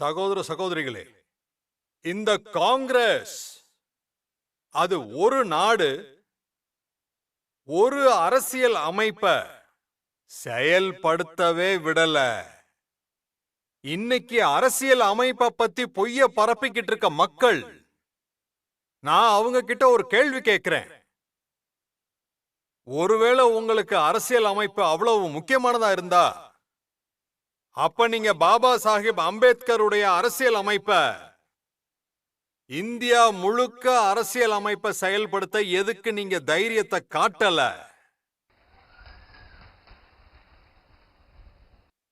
சகோதர சகோதரிகளே இந்த காங்கிரஸ் அது ஒரு நாடு ஒரு அரசியல் அமைப்ப செயல்படுத்தவே விடல. இன்னைக்கு அரசியல் அமைப்ப பத்தி பொய்ய பரப்பிக்கிட்டு இருக்க மக்கள் நான் அவங்க கிட்ட ஒரு கேள்வி கேட்கிறேன் ஒருவேளை உங்களுக்கு அரசியல் அமைப்பு அவ்வளவு முக்கியமானதா இருந்தா அப்ப நீங்க பாபா சாஹிப் அம்பேத்கருடைய அரசியல் அமைப்ப இந்தியா முழுக்க அரசியல் அமைப்பை செயல்படுத்த எதுக்கு நீங்க தைரியத்தை காட்டல?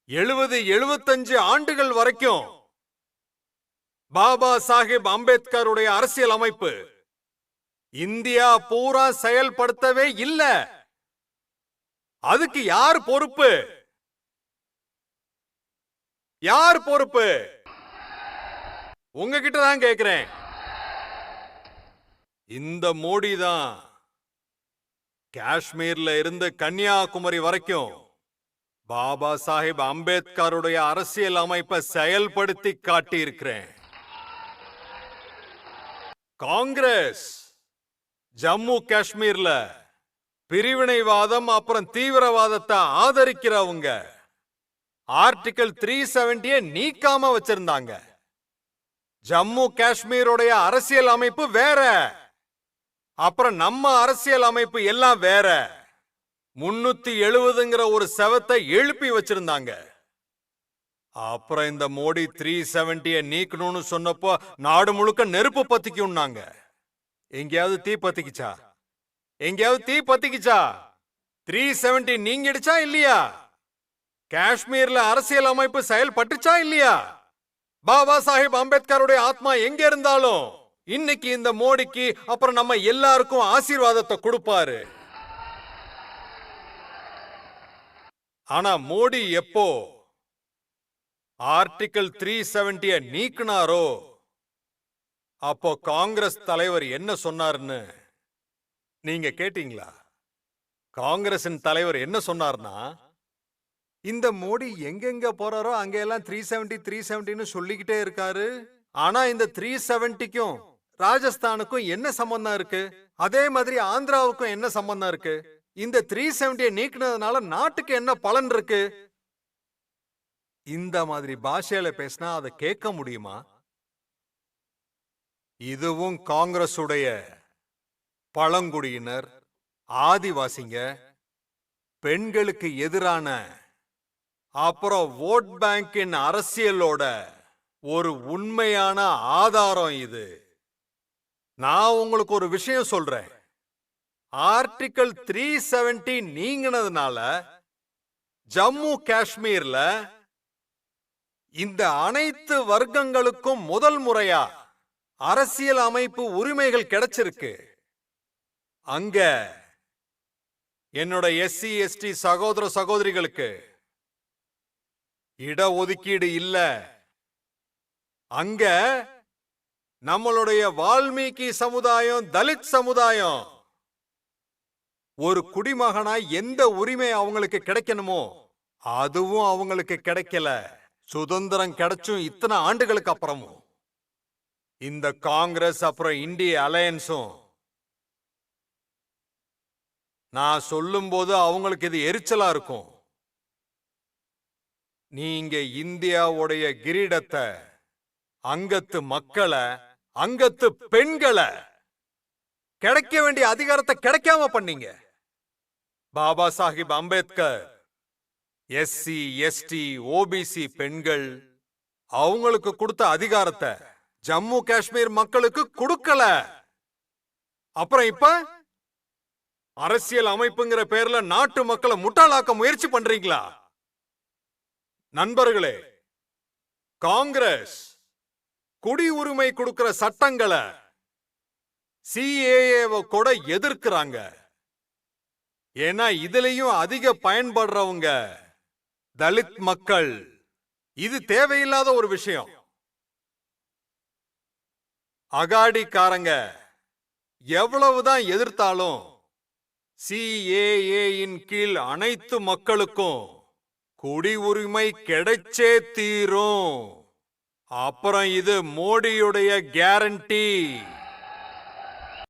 எழுபது எழுபத்தஞ்சு ஆண்டுகள் வரைக்கும் பாபா சாஹிப் அம்பேத்கருடைய அரசியல் அமைப்பு இந்தியா பூரா செயல்படுத்தவே இல்ல. அதுக்கு யார் பொறுப்பு? யார் பொறுப்பு? உங்ககிட்ட தான் கேக்குறேன். இந்த மோடி தான் காஷ்மீர்ல இருந்து கன்னியாகுமரி வரைக்கும் பாபா சாஹிப் அம்பேத்கருடைய அரசியல் அமைப்பை செயல்படுத்தி காட்டியிருக்கிறேன். காங்கிரஸ் ஜம்மு காஷ்மீர்ல பிரிவினைவாதம் அப்புறம் தீவிரவாதத்தை ஆதரிக்கிறவங்க. ஆர்டிகல் த்ரீ செவன்டிய நீக்காம வச்சிருந்தாங்க. ஜம்மு காஷ்மீருடைய அரசியல் அமைப்பு வேற. அப்புறம் நம்ம அரசியல் அமைப்பு எல்லாம் வேற. முன்னூத்தி எழுபதுங்கிற ஒரு செவத்தை எழுப்பி வச்சிருந்தாங்க. அப்புறம் இந்த மோடி த்ரீ செவன்டிய நீக்கணும்னு சொன்னப்போ நாடு முழுக்க நெருப்பு பத்திக்கும்னாங்க எங்கேயாவது தீ பத்திக்குச்சா? எங்கேயாவது தீ பத்திக்குச்சா? த்ரீ செவன்டி நீங்கிடுச்சா இல்லையா? காஷ்மீர்ல அரசியல் அமைப்பு செயல்பட்டுச்சா இல்லையா? பாபா சாஹிப் அம்பேத்கருடைய ஆத்மா எங்க இருந்தாலும் இன்னைக்கு இந்த மோடிக்கு அப்புறம் நம்ம எல்லாருக்கும் ஆசீர்வாதத்தை கொடுப்பாரு. ஆனா மோடி எப்போ ஆர்டிகிள் த்ரீ செவன்டிய நீக்கினாரோ அப்போ காங்கிரஸ் தலைவர் என்ன சொன்னார்னு நீங்க கேட்டீங்களா? காங்கிரசின் தலைவர் என்ன சொன்னார்னா இந்த மோடி எங்கெங்க போறாரோ அங்க எல்லாம் த்ரீ செவன்டி த்ரீ செவன்டின்னு சொல்லிக்கிட்டே இருக்காரு. ஆனா இந்த த்ரீ செவன்டிக்கும் ராஜஸ்தானுக்கும் என்ன சம்பந்தம் இருக்கு? அதே மாதிரி ஆந்திராவுக்கும் என்ன சம்பந்தம் இருக்கு? இந்த த்ரீ செவன்டியை நீக்கினதுனால நாட்டுக்கு என்ன பலன் இருக்கு? இந்த மாதிரி பாஷையில பேசினா அதை கேட்க முடியுமா? இதுவும் காங்கிரசுடைய பழங்குடியினர் ஆதிவாசிங்க பெண்களுக்கு எதிரான அப்புறம் ஓட் பேங்கின் அரசியலோட ஒரு உண்மையான ஆதாரம் இது. நான் உங்களுக்கு ஒரு விஷயம் சொல்றேன். ஆர்டிக்கல் த்ரீ செவன்டி நீங்கினதுனால ஜம்மு காஷ்மீர்ல இந்த அனைத்து வர்க்கங்களுக்கும் முதல் முறையா அரசியல் அமைப்பு உரிமைகள் கிடைச்சிருக்கு. அங்க என்னோட எஸ்சி எஸ்டி சகோதர சகோதரிகளுக்கு இட ஒதுக்கீடு இல்ல. அங்க நம்மளுடைய வால்மீகி சமுதாயம் தலித் சமுதாயம் ஒரு குடிமகனா எந்த உரிமை அவங்களுக்கு கிடைக்கணுமோ அதுவும் அவங்களுக்கு கிடைக்கல. சுதந்திரம் கிடைச்சும் இத்தனை ஆண்டுகளுக்கு அப்புறமும். இந்த காங்கிரஸ் அப்புறம் இந்திய அலையன்ஸும். நான் சொல்லும்போது அவங்களுக்கு இது எரிச்சலா இருக்கும். நீங்க இந்தியாவுடைய கிரீடத்தை அங்கத்து மக்களை அங்கத்து பெண்களை கிடைக்க வேண்டிய அதிகாரத்தை கிடைக்காம பண்ணீங்க. Baba Saheb Ambedkar SC ST OBC பெண்கள் அவங்களுக்கு கொடுத்த அதிகாரத்தை ஜம்மு காஷ்மீர் மக்களுக்கு கொடுக்கல. அப்புறம் இப்ப அரசியல் அமைப்புங்கிற பேர்ல நாட்டு மக்களை முட்டாளாக்க முயற்சி பண்றீங்களா? நண்பர்களே காங்கிரஸ் குடியுரிமை கொடுக்கிற சட்டங்களை சிஏஏவை கூட எதிர்க்கிறாங்க. ஏன்னா இதுலயும் அதிக பயன்படுறவங்க தலித் மக்கள். இது தேவையில்லாத ஒரு விஷயம். அகாடிக்காரங்க எவ்வளவுதான் எதிர்த்தாலும் சிஏஏயின் கீழ் அனைத்து மக்களுக்கும் குடி உரிமை கிடைச்சே தீரும். அப்புறம் இது மோடியுடைய கேரண்டி